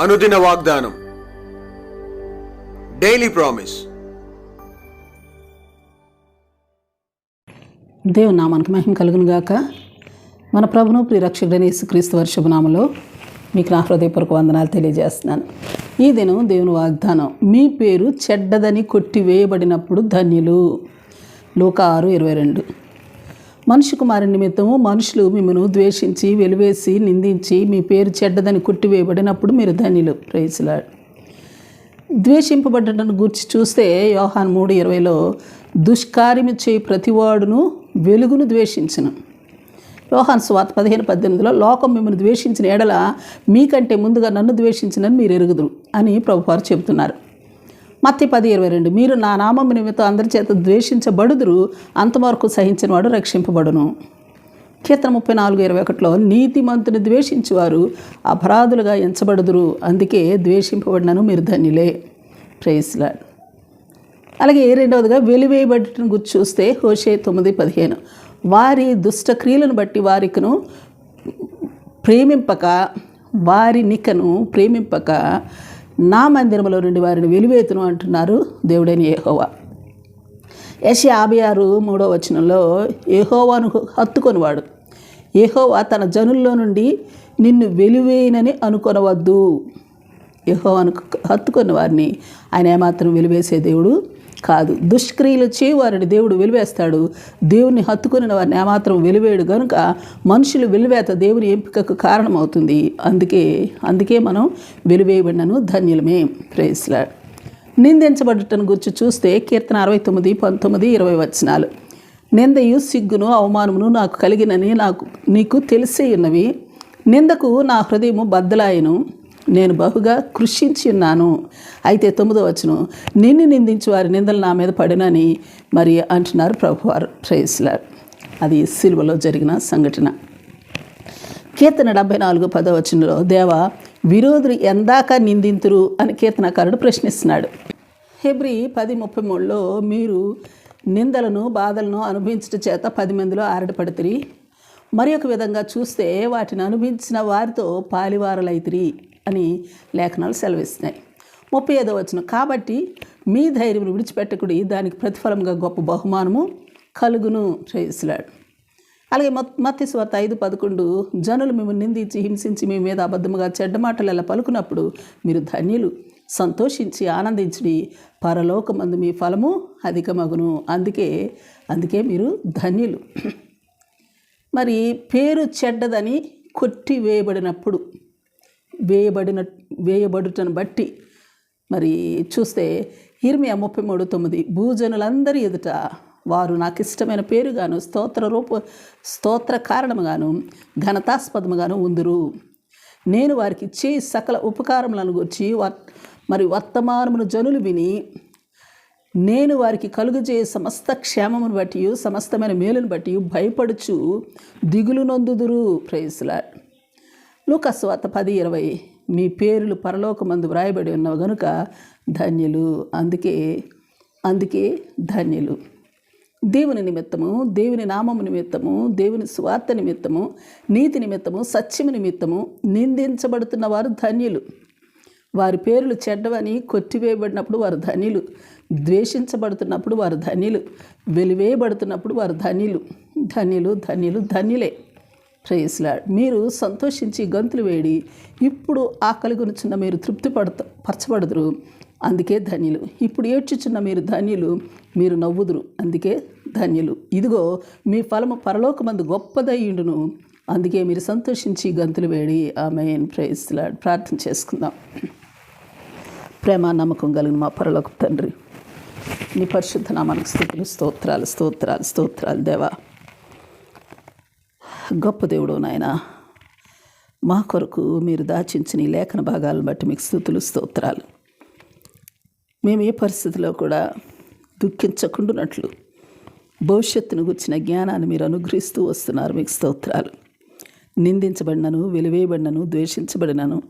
అనుదిన వాగ్దానం. Daily promise దేవుని నామానికి మహిమ కలుగును గాక. మన ప్రభును ప్రియరక్షకుడైన యేసుక్రీస్తు వర్షభనామలో మీకు నా హృదయపూర్వక వందనాలు తెలియజేస్తున్నాను. ఈ దినం దేవుని వాగ్దానం మీ పేరు చెడ్డదని కొట్టివేయబడినప్పుడు ధన్యులు. లోక ఆరు ఇరవై రెండు. మనిషి కుమారు నిమిత్తము మనుషులు మిమ్మను ద్వేషించి వెలివేసి నిందించి మీ పేరు చెడ్డదని కొట్టివేయబడినప్పుడు మీరు ధన్యులు. ప్రైజ్లాడు ద్వేషింపబడ్డను గురించి చూస్తే యోహాన్ మూడు ఇరవైలో దుష్కార్యము చేయి ప్రతివాడును వెలుగును ద్వేషించను. యోహాన్ స్వాత పదిహేను పద్దెనిమిదిలో లోకం మిమ్మల్ని ద్వేషించిన ఎడల మీకంటే ముందుగా నన్ను ద్వేషించినని మీరు ఎరుగుదురు అని ప్రభువారు చెబుతున్నారు. మత్తి పది ఇరవై రెండు. మీరు నా నామం నిమిత్తం అందరి చేత ద్వేషించబడుదురు అంతవరకు సహించిన వాడు రక్షింపబడును. కీర్తన ముప్పై నాలుగు ఇరవై ఒకటిలో నీతిమంతుని ద్వేషించేవారు అపరాధులుగా ఎంచబడుదురు అందుకే ద్వేషింపబడినను మీరు ధన్యులే. ప్రేస్లాడ్ అలాగే రెండవదిగా వెలివేయబడిన గుర్తు చూస్తే హోషే తొమ్మిది పదిహేను. వారి దుష్ట క్రియలను బట్టి వారికను ప్రేమింపక వారి నికను ప్రేమింపక నా మందిరంలో నుండి వారిని వెలివేతును అంటున్నారు దేవుడైన ఏహోవా యశ యాభై ఆరు మూడో వచనంలో ఏహోవాను హత్తుకొనివాడు. ఏహోవా తన జనుల్లో నుండి నిన్ను వెలివేయనని అనుకొనవద్దు. యెహోవాను హత్తుకొని వారిని ఆయన ఏమాత్రం వెలివేసే దేవుడు కాదు. దుష్క్రియలు చేయవారిని దేవుడు వెలివేస్తాడు. దేవుని హత్తుకుని వారిని ఏమాత్రం వెలివేయడు. కనుక మనుషులు వెలివేత దేవుని ఎంపికకు కారణమవుతుంది. అందుకే అందుకే మనం వెలివేయబడినను ధన్యులమే. ప్రేస్లా నిందించబడటం గురించి చూస్తే కీర్తన అరవై తొమ్మిది పంతొమ్మిది ఇరవై వచనాలు. నిందయు సిగ్గును అవమానమును నాకు కలిగినని నాకు నీకు తెలిసే ఉన్నవి. నిందకు నా హృదయము బద్దలాయను. నేను బహుగా కృషించి ఉన్నాను. అయితే తొమ్మిదో వచనం నిన్ను నిందించి వారి నిందలు నా మీద పడినని మరి అంటున్నారు ప్రభువారు. ప్రేస్లాడ్ అది సిలువలో జరిగిన సంఘటన. కీర్తన డెబ్బై నాలుగు పదవచనంలో దేవ విరోధులు ఎందాక నిందింతురు అని కీర్తనకారుడు ప్రశ్నిస్తున్నాడు. ఫిబ్రి పది ముప్పై మూడులో మీరు నిందలను బాధలను అనుభవించట చేత పది మందిలో ఆరడపడుతురి మరి ఒక విధంగా చూస్తే వాటిని అనుభవించిన వారితో పాలివారలైతిరి. అని లేఖనాలు సెలవిస్తున్నాయి. ముప్పై ఐదో వచ్చిన కాబట్టి మీ ధైర్యం విడిచిపెట్టకుడి దానికి ప్రతిఫలంగా గొప్ప బహుమానము కలుగును శ్రేయస్లాడు అలాగే మత్ మత్తి స్వార్త ఐదు పదకొండు. జనులు మిమ్మల్ని నిందించి హింసించి మీ మీద అబద్ధముగా చెడ్డ మాటలు ఎలా పలుకున్నప్పుడు మీరు ధన్యులు. సంతోషించి ఆనందించి పరలోకమందు మీ ఫలము అధికమగును. అందుకే అందుకే మీరు ధన్యులు. మరి పేరు చెడ్డదని కొట్టి వేయబడినప్పుడు వేయబడిన వేయబడుటను బట్టి మరి చూస్తే ఇర్మియా ముప్పై మూడు తొమ్మిది భూజనులందరి ఎదుట వారు నాకు ఇష్టమైన పేరుగాను స్తోత్ర రూప స్తోత్ర కారణముగాను ఘనతాస్పదముగాను ఉందురు. నేను వారికి ఇచ్చే సకల ఉపకారములను గురించి వర్ మరి వర్తమానమును జనులు విని నేను వారికి కలుగజే సమస్త క్షేమమును బట్టి సమస్తమైన మేలును బట్టి భయపడుచు దిగులు నొందుదురు. ప్రైజ్లాడ్ లూకస్వాత పది ఇరవై. మీ పేర్లు పరలోకమందు వ్రాయబడి ఉన్నవి గనుక ధన్యులు. అందుకే అందుకే ధన్యులు. దేవుని నిమిత్తము దేవుని నామము నిమిత్తము దేవుని స్వార్థ నిమిత్తము నీతి నిమిత్తము సత్యము నిమిత్తము నిందించబడుతున్న వారు ధన్యులు. వారి పేర్లు చెడ్డవని కొట్టివేయబడినప్పుడు వారు ధనిలు ద్వేషించబడుతున్నప్పుడు వారు ధనిలు వెలివేయబడుతున్నప్పుడు వారు ధనిలు ధనిలు ధనిలు ధన్యులే. ప్రేయస్లాడ్ మీరు సంతోషించి గంతులు వేడి ఇప్పుడు ఆకలి గురించిన మీరు తృప్తి పడత పరచబడదురు. అందుకే ధన్యులు. ఇప్పుడు ఏడ్చుచున్న మీరు ధన్యులు మీరు నవ్వుదురు. అందుకే ధన్యులు. ఇదిగో మీ ఫలము పరలోకమందు గొప్పదయ్యుండును అందుకే మీరు సంతోషించి గంతులు వేడి. ఆమె ప్రేయస్లాడ్ ప్రార్థన చేసుకుందాం. ప్రేమ నమ్మకం కలిగిన మా పరలోక తండ్రి నీ పరిశుద్ధ నామానికి స్థుతులు స్తోత్రాలు స్తోత్రాలు స్తోత్రాలు దేవా. గొప్ప దేవుడు నాయన. మా కొరకు మీరు దాచించిన ఈ లేఖన భాగాలను బట్టి మీకు స్థుతులు స్తోత్రాలు. మేము ఏ పరిస్థితిలో కూడా దుఃఖించకుండానట్లు భవిష్యత్తును గుర్చిన జ్ఞానాన్ని మీరు అనుగ్రహిస్తూ వస్తున్నారు మీకు స్తోత్రాలు. నిందించబడినను వెలివేయబడినను ద్వేషించబడినను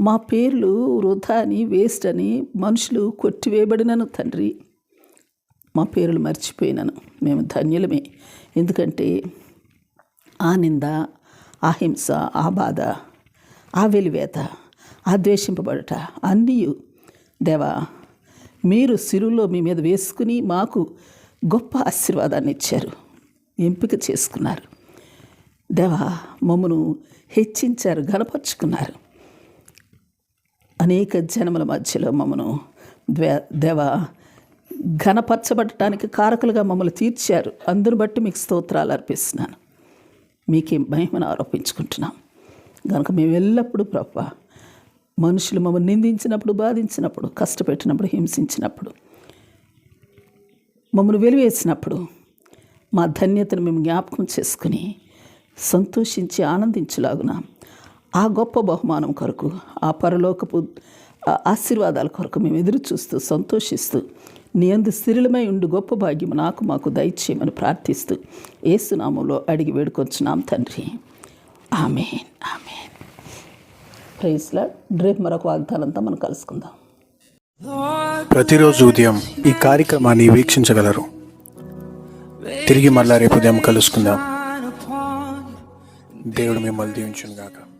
మా పేర్లు వృధా అని వేస్ట్ అని మనుషులు కొట్టివేయబడినను తండ్రి. మా పేర్లు మర్చిపోయినను. మేము ధన్యులమే. ఎందుకంటే ఆ నింద ఆ ఆ బాధ ఆ వెలివేత ఆద్వేషింపబడుట అన్నీ దేవా మీరు సిరులో మీ మీద వేసుకుని మాకు గొప్ప ఆశీర్వాదాన్ని ఇచ్చారు. ఎంపిక చేసుకున్నారు. దేవా మమ్మను హెచ్చించారు గనపరుచుకున్నారు అనేక జనముల మధ్యలో మమ్మను ద్వే దేవ ఘనపరచబడటానికి కారకులుగా మమ్మల్ని తీర్చారు. అందరు బట్టి మీకు స్తోత్రాలు అర్పిస్తున్నాను. మీకేం మహిమను ఆరోపించుకుంటున్నాం. కనుక మేము ఎల్లప్పుడూ ప్రభా మనుషులు మమ్మల్ని నిందించినప్పుడు బాధించినప్పుడు కష్టపెట్టినప్పుడు హింసించినప్పుడు మమ్మల్ని వెలివేసినప్పుడు మా ధన్యతను మేము జ్ఞాపకం చేసుకుని సంతోషించి ఆనందించలాగున ఆ గొప్ప బహుమానం కొరకు ఆ పరలోకపు ఆశీర్వాదాల కొరకు మేము ఎదురు చూస్తూ సంతోషిస్తూ నీ అందు స్థిరులమై ఉండు గొప్ప భాగ్యం నాకు మాకు దయచేయమని ప్రార్థిస్తూ ఏసునామంలో అడిగి వేడుకొచ్చున్నాం తండ్రి. Amen amen. ప్రైజ్లా రేపు మరొక వాగ్దానంతో మనం కలుసుకుందాం. ప్రతిరోజు ఉదయం ఈ కార్యక్రమాన్ని వీక్షించగలరు. తిరిగి మళ్ళా రేపు ఉదయం కలుసుకుందాం. దేవుడు మిమ్మల్ని దీవించుగాక గాక